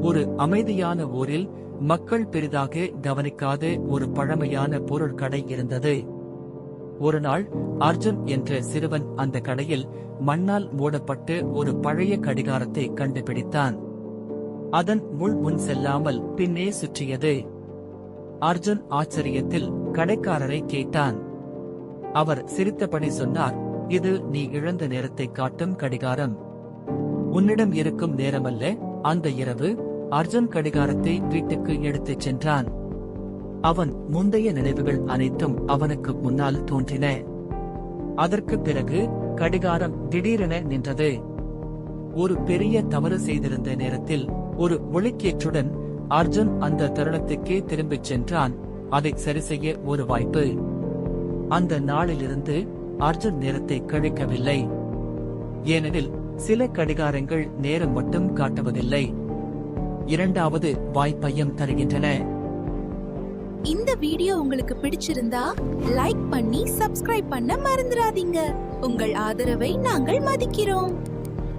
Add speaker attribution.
Speaker 1: ஒரு அமைதியான ஊரில் மக்கள் பெரிதாக கவனிக்காத ஒரு பழமையான பொருள் கடை இருந்தது. ஒரு நாள் அர்ஜுன் என்ற சிறுவன் அந்த கடையில் மண்ணால் மூடப்பட்டு ஒரு பழைய கடிகாரத்தை கண்டுபிடித்தான். அதன் முள் முன் செல்லாமல் பின்னே சுற்றியது. அர்ஜுன் ஆச்சரியத்தில் கடைக்காரரை கேட்டான். அவர் சிரித்தபடி சொன்னார் இது நீ இழந்த நேரத்தை காட்டும் கடிகாரம். உன்னிடம் இருக்கும் நேரமல்ல அந்த இரவு அர்ஜுன் கடிகாரத்தை வீட்டுக்கு எடுத்துச் சென்றான். அவன் முந்தைய நினைவுகள் அனைத்தும் அவனுக்கு முன்னால் தோன்றின. அதற்கு பிறகு கடிகாரம் திடீரென நின்றது. ஒரு பெரிய தவறு செய்திருந்த நேரத்தில் ஒரு ஒளிக்கேற்றுடன் அர்ஜுன் அந்த தருணத்துக்கே திரும்பிச் சென்றான். அதை சரிசெய்ய ஒரு வாய்ப்பு. அந்த நாளிலிருந்து அர்ஜுன் நேரத்தை கழிக்கவில்லை. ஏனெனில் சில கடிகாரங்கள் நேரம் மட்டும் காட்டுவதில்லை. இரண்டாவது வாய்ப்பையும் தருகின்றன.
Speaker 2: இந்த வீடியோ உங்களுக்கு பிடிச்சிருந்தா லைக் பண்ணி சப்ஸ்கிரைப் பண்ண மறந்துடாதீங்க. உங்கள் ஆதரவை நாங்கள் மதிக்கிறோம்.